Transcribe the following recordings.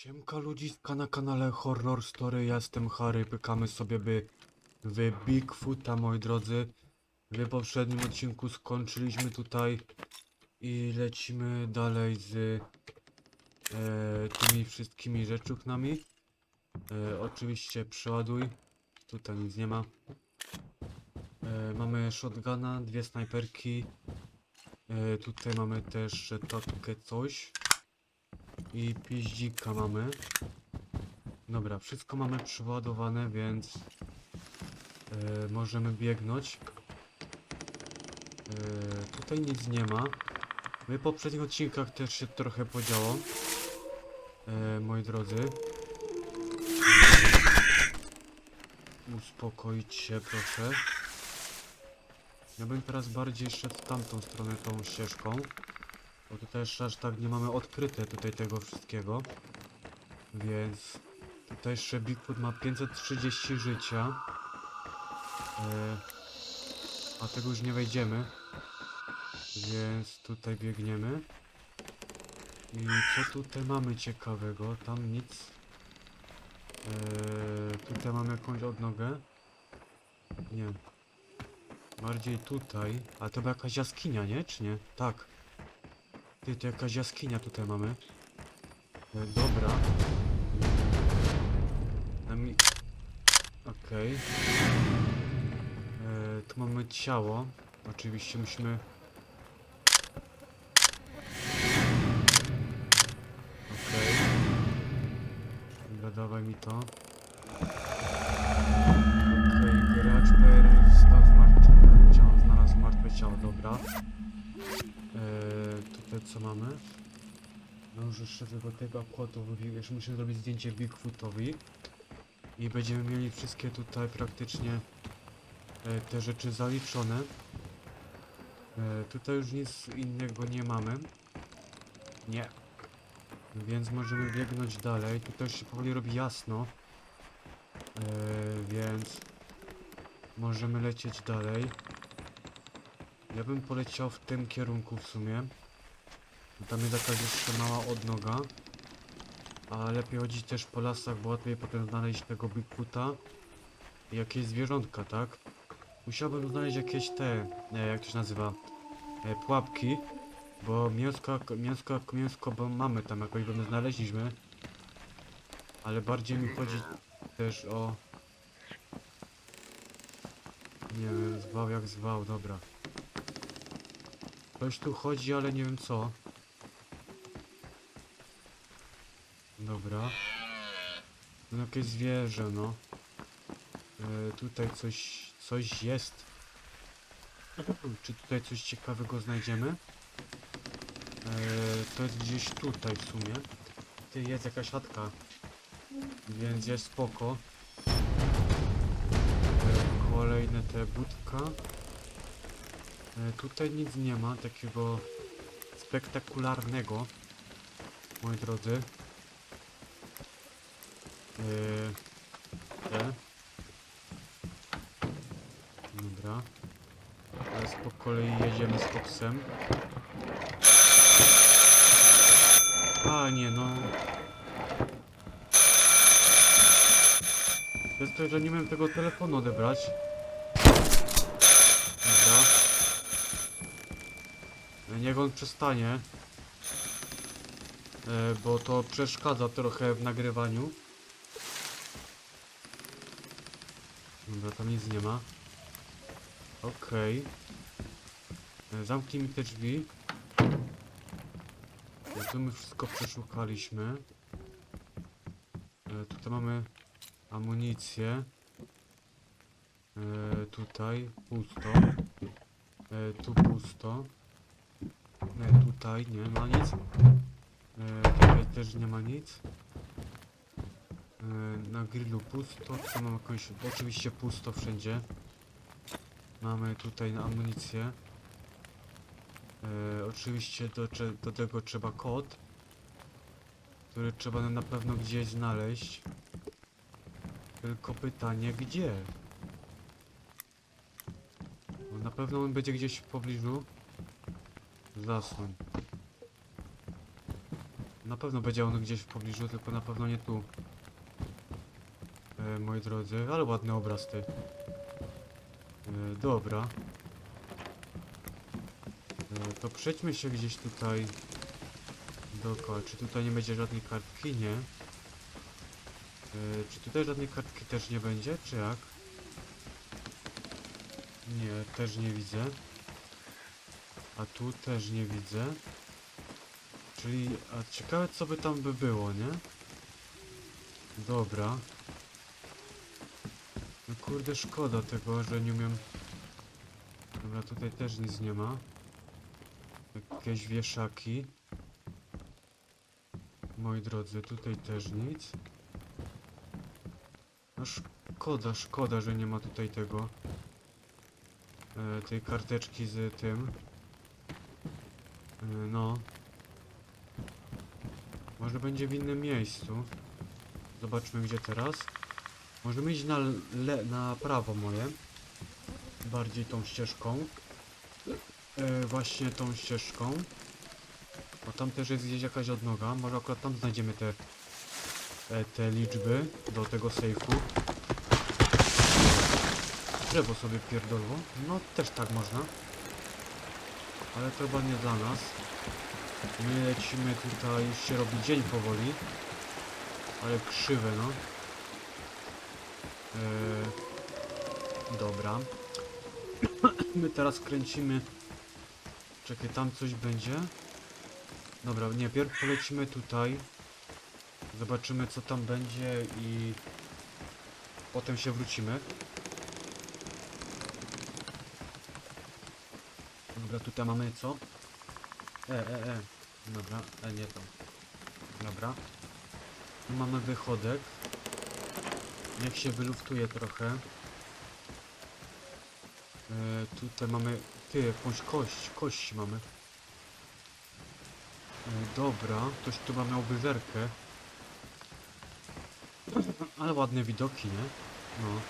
Siemka ludziska na kanale Horror Story, ja jestem Harry, pykamy sobie by w Bigfoota moi drodzy. W poprzednim odcinku skończyliśmy tutaj i lecimy dalej z e, tymi wszystkimi rzeczuknami. E, oczywiście przeładuj, tutaj nic nie ma. E, mamy shotguna, dwie snajperki. E, tutaj mamy też takie coś. I piździka mamy. Dobra, wszystko mamy przyładowane, więc e, możemy biegnąć. E, tutaj nic nie ma. W poprzednich odcinkach też się trochę podziało. E, moi drodzy. Uspokoić się proszę. Ja bym teraz bardziej szedł w tamtą stronę tą ścieżką. Bo tutaj jeszcze aż tak nie mamy odkryte tutaj tego wszystkiego. Więc tutaj jeszcze Bigfoot ma 530 życia. E, a tego już nie wejdziemy. Więc tutaj biegniemy. I co tutaj mamy ciekawego? Tam nic. E, tutaj mamy jakąś odnogę. Nie. Bardziej tutaj. A to była jakaś jaskinia, nie? Czy nie? Tak. Ty, to jakaś jaskinia tutaj mamy. E, dobra. Mi... Okej. E, Tu mamy ciało. Oczywiście musimy... Okej. Dawaj mi to. Okej, gracz per znalazł martwe ciało, znalazł martwe ciało, dobra. Co mamy? No już jeszcze tylko tego akładu jeszcze musimy zrobić zdjęcie Bigfootowi i będziemy mieli wszystkie tutaj praktycznie e, te rzeczy zaliczone. E, tutaj już nic innego nie mamy. Nie. Więc możemy biegnąć dalej. Tutaj się powoli robi jasno. E, więc możemy lecieć dalej. Ja bym poleciał w tym kierunku w sumie. Tam jest jakaś jeszcze mała odnoga. A lepiej chodzić też po lasach, bo łatwiej potem znaleźć tego Bigfoota. I jakieś zwierzątka, tak? Musiałbym znaleźć jakieś te, e, jak to się nazywa, e, pułapki. Bo mięsko, mięsko mięsko, bo mamy tam jakoś, bo my znaleźliśmy. Ale bardziej mi chodzi też o... Nie wiem, zwał jak zwał, dobra. Ktoś tu chodzi, ale nie wiem co. Dobra. No jakieś zwierzę, no. E, tutaj coś, coś jest. Czy tutaj coś ciekawego znajdziemy? E, to jest gdzieś tutaj w sumie. Ty, jest jakaś chatka. Więc jest spoko. E, kolejne te budka. Tutaj nic nie ma takiego spektakularnego, moi drodzy. E, te. Dobra. Teraz po kolei jedziemy z koksem. A nie no. To jest to, że nie miałem tego telefonu odebrać. Dobra. Niech on przestanie. E, bo to przeszkadza trochę w nagrywaniu. Dobra, tam nic nie ma. Okej. E, Zamknij mi te drzwi. No tu my wszystko przeszukaliśmy. E, tutaj mamy amunicję. E, tutaj pusto. E, tu pusto. E, tutaj nie ma nic. E, tutaj też nie ma nic. Na grillu pusto. Tu mamy jakąś, oczywiście pusto wszędzie. Mamy tutaj na amunicję. E, oczywiście do, do tego trzeba kod, który trzeba na pewno gdzieś znaleźć. Tylko pytanie, gdzie? Bo na pewno on będzie gdzieś w pobliżu. Zasłoń. Na pewno będzie on gdzieś w pobliżu, tylko na pewno nie tu. E, moi drodzy, ale ładny obraz ty. E, dobra. E, to przejdźmy się gdzieś tutaj dookoła. Czy tutaj nie będzie żadnej kartki? Nie. Czy tutaj żadnej kartki też nie będzie, czy jak? Nie, też nie widzę. A tu też nie widzę. Czyli, a ciekawe co by tam by było, nie? Dobra. Kurde, szkoda tego, że nie umiem... Dobra, tutaj też nic nie ma. Jakieś wieszaki. Moi drodzy, tutaj też nic. No szkoda, szkoda, że nie ma tutaj tego. E, tej karteczki z tym. E, no. Może będzie w innym miejscu. Zobaczmy gdzie teraz. Możemy iść na, le na prawo moje. Bardziej tą ścieżką. E, właśnie tą ścieżką. Bo tam też jest gdzieś jakaś odnoga. Może akurat tam znajdziemy te, e, te liczby do tego sejfu. Drzewo sobie pierdolło. No też tak można. Ale to chyba nie dla nas. My lecimy tutaj, już się robi dzień powoli. Ale krzywe no. Eee, dobra. My teraz kręcimy. Czekaj, tam coś będzie. Dobra, nie, pierw polecimy tutaj. Zobaczymy co tam będzie i potem się wrócimy. Dobra, tutaj mamy co? E, e, e. Dobra, e, nie to. Dobra. Tu mamy wychodek. Niech się wyluftuje trochę. E, tutaj mamy... Ty, jakąś kość, kość mamy. E, dobra, ktoś tu ma miał wyżerkę. Ale ładne widoki, nie? No.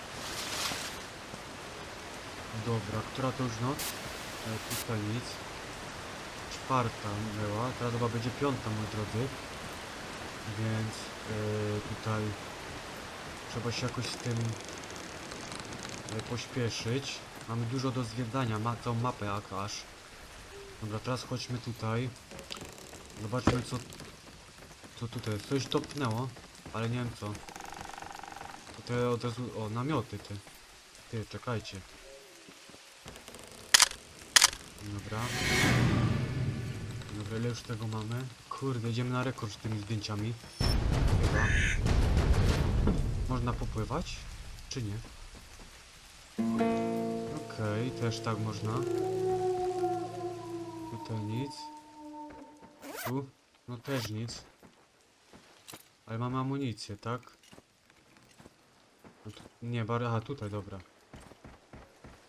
Dobra, która to już noc? E, tutaj nic. Czwarta była, teraz chyba będzie piąta, moi drodzy. Więc e, tutaj trzeba się jakoś z tym e, pośpieszyć. Mamy dużo do zwiedzania, ma całą mapę aż. Dobra, teraz chodźmy tutaj. Zobaczmy co, co tutaj. Coś topnęło, ale nie wiem co. Tutaj od razu, o namioty ty. Ty, czekajcie. Dobra. Dobra, ile już tego mamy? Kurde, idziemy na rekord z tymi zdjęciami. Chyba. Można popływać? Czy nie? Okej, też tak można. Tutaj nic. Tu? No też nic. Ale mamy amunicję, tak? No tu, nie, bar... Aha, tutaj, dobra.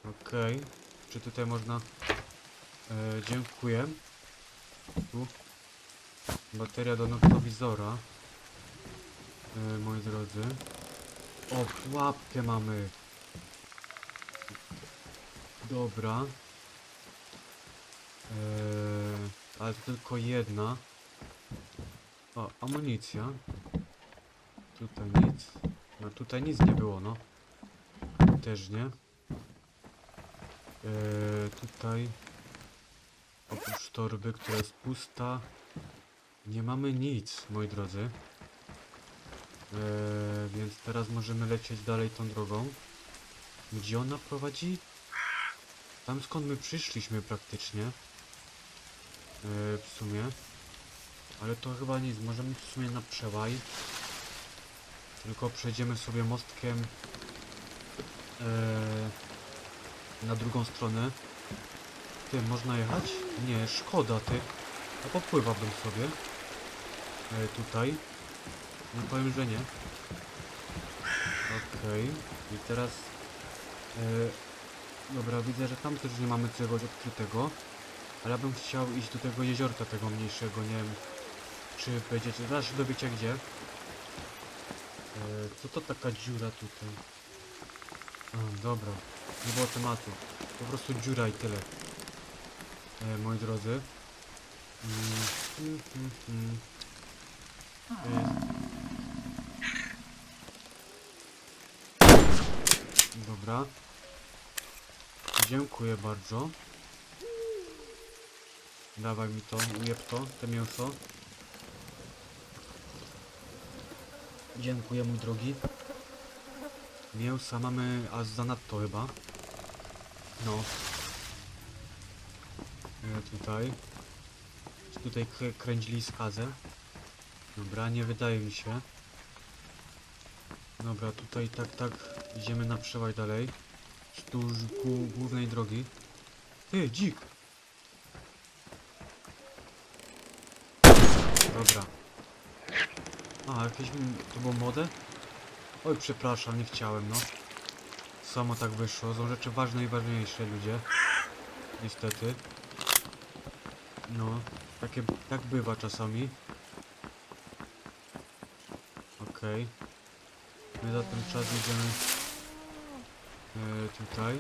Okej. Czy tutaj można... E, dziękuję. Tu. Bateria do noktowizora. E, moi drodzy. O, pułapkę mamy. Dobra. E, ale to tylko jedna. O, amunicja. Tutaj nic. No tutaj nic nie było, no. Też nie. E, tutaj oprócz torby, która jest pusta, nie mamy nic, moi drodzy. Eee, więc teraz możemy lecieć dalej tą drogą. Gdzie ona prowadzi? Tam skąd my przyszliśmy praktycznie. Eee, w sumie. Ale to chyba nic, możemy w sumie na przełaj. Tylko przejdziemy sobie mostkiem eee, na drugą stronę. Ty, można jechać? Nie, szkoda ty. A popływałbym sobie. E, tutaj. Nie powiem, że nie. Okej. I teraz... E, dobra, widzę, że tam też nie mamy czegoś odkrytego. Ale ja bym chciał iść do tego jeziorka tego mniejszego, nie wiem... Czy będziecie... Zaraz się dowiecie gdzie. E, co to taka dziura tutaj? A, dobra. Nie było tematu. Po prostu dziura i tyle e, moi drodzy. Mm, mm, mm, mm. Dobra. Dziękuję bardzo. Dawaj mi to, ujeb to, te mięso. Dziękuję mój drogi. Mięsa mamy aż zanadto chyba. No. E, tutaj. Tutaj krę- kręcili skazę. Dobra, nie wydaje mi się. Dobra, tutaj tak, tak. Idziemy na przełaj dalej. Wzdłuż głó- głównej drogi. Ty, dzik! Dobra. A, jakieś... to było młode? Oj, przepraszam, nie chciałem, no. Samo tak wyszło. Są rzeczy ważne i ważniejsze, ludzie. Niestety. No, takie, tak bywa czasami. Okej. My za ten czas idziemy e, tutaj.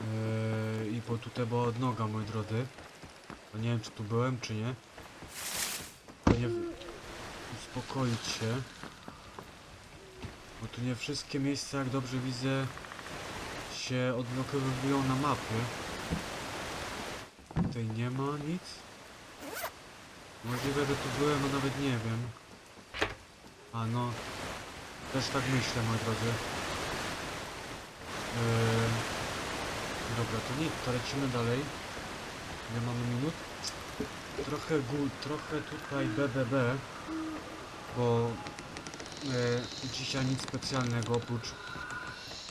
E, I bo tutaj była odnoga, moi drodzy. To nie wiem, czy tu byłem, czy nie. To nie... Uspokoić się. Bo tu nie wszystkie miejsca, jak dobrze widzę, się odblokowują na mapie. Tutaj nie ma nic. Możliwe, że tu byłem, a nawet nie wiem. A no, też tak myślę, moi drodzy. Eee, dobra, to nic, to lecimy dalej. Ile mamy minut? Trochę gó, trochę tutaj BBB, bo e, dzisiaj nic specjalnego oprócz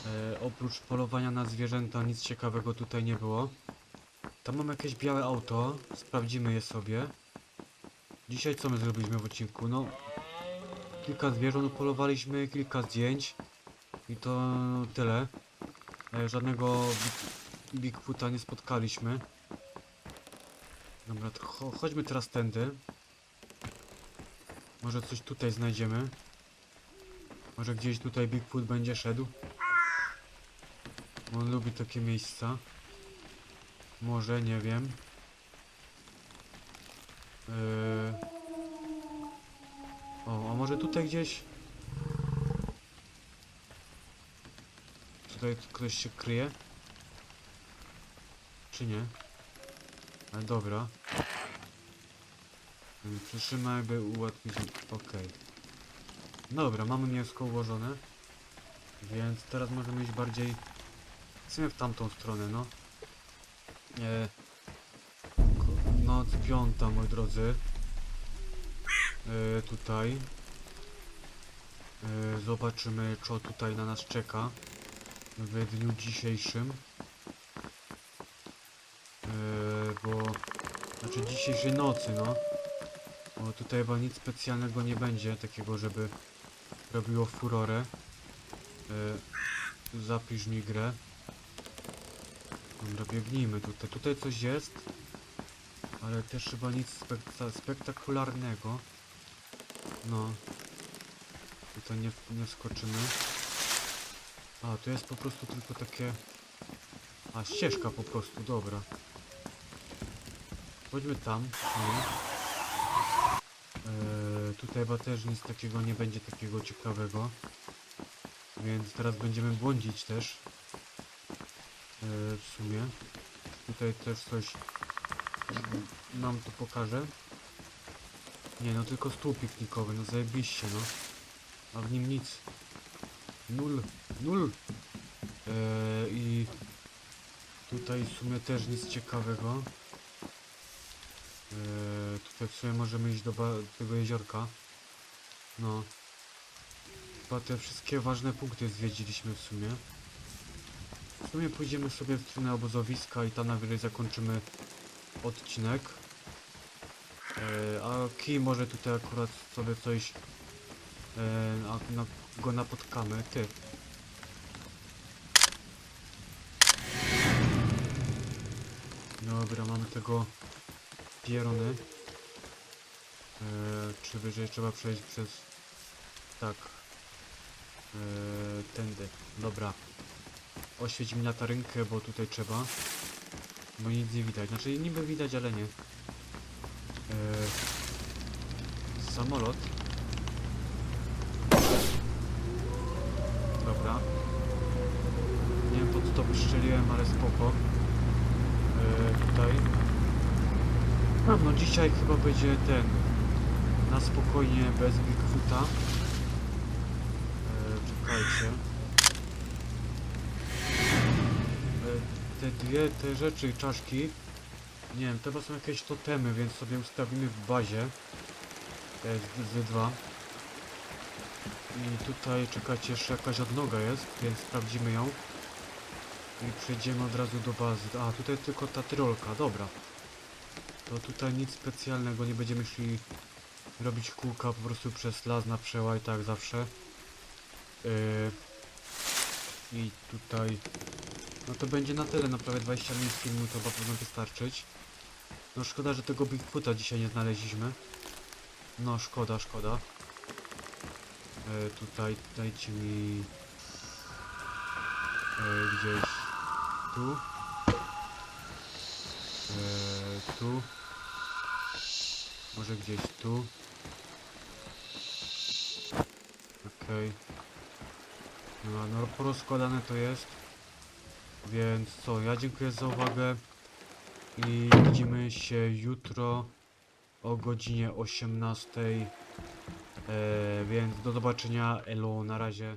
e, oprócz polowania na zwierzęta nic ciekawego tutaj nie było. Tam mam jakieś białe auto, sprawdzimy je sobie. Dzisiaj co my zrobiliśmy w odcinku? No, kilka zwierząt upolowaliśmy, kilka zdjęć i to tyle. E, żadnego Big- Bigfoota nie spotkaliśmy. Dobra, cho chodźmy teraz tędy. Może coś tutaj znajdziemy. Może gdzieś tutaj Bigfoot będzie szedł. On lubi takie miejsca. Może, nie wiem. Eee... O, a może tutaj gdzieś? Tutaj ktoś się kryje? Czy nie? Ale dobra. Ym, Przytrzymaj, by ułatwić... Okej. Dobra, mamy mięsko ułożone. Więc teraz możemy iść bardziej... W w tamtą stronę, no. E, ko- noc piąta, moi drodzy. E, tutaj. E, zobaczymy, co tutaj na nas czeka w dniu dzisiejszym. E, bo... Znaczy dzisiejszej nocy, no. Bo tutaj chyba nic specjalnego nie będzie, takiego, żeby robiło furorę. Zapisz mi grę. Dobra, biegnijmy tutaj. Tutaj coś jest. Ale też chyba nic spekta spektakularnego. No. Tutaj nie, nie wskoczymy. A, to jest po prostu tylko takie... A, ścieżka po prostu, dobra. Chodźmy tam. Eee, tutaj chyba też nic takiego nie będzie takiego ciekawego. Więc teraz będziemy błądzić też. Eee, w sumie. Tutaj też coś nam tu pokaże. Nie no, tylko stół piknikowy, no zajebiście no. A w nim nic. Nul, nul. Eee, I tutaj w sumie też nic ciekawego. Eee, tutaj w sumie możemy iść do tego jeziorka. No. Chyba te wszystkie ważne punkty zwiedziliśmy w sumie. W sumie pójdziemy sobie w stronę obozowiska i tam najwyżej zakończymy odcinek. E, a Ki może tutaj akurat sobie coś e, a, na, go napotkamy. Ty. Dobra, mamy tego pierony. E, czy wyżej trzeba przejść przez... Tak. E, tędy. Dobra. Oświeć mi latarynkę, bo tutaj trzeba. Bo nic nie widać. Znaczy niby widać, ale nie. E, samolot. Dobra. Nie wiem po co to wystrzeliłem, ale spoko. E, tutaj. A, no dzisiaj chyba będzie ten. Na spokojnie, bez Bigfoota. E, czekajcie. Te dwie te rzeczy, czaszki. Nie wiem, to chyba są jakieś totemy, więc sobie ustawimy w bazie. E, z, z dwa. I tutaj czekajcie, jeszcze jakaś odnoga jest, więc sprawdzimy ją. I przejdziemy od razu do bazy. A, tutaj tylko ta tyrolka, dobra. To tutaj nic specjalnego, nie będziemy szli robić kółka po prostu przez las na przełaj, tak zawsze. Yy, I tutaj... No to będzie na tyle, na prawie 20 minut filmu, to chyba powinno wystarczyć. No szkoda, że tego Bigfoota dzisiaj nie znaleźliśmy. No szkoda, szkoda. E, tutaj dajcie mi e, gdzieś tu. E, tu. Może gdzieś tu. Okej. No, no porozkładane to jest. Więc co, ja dziękuję za uwagę. I widzimy się jutro o godzinie 18. E, więc do zobaczenia. Elo, na razie.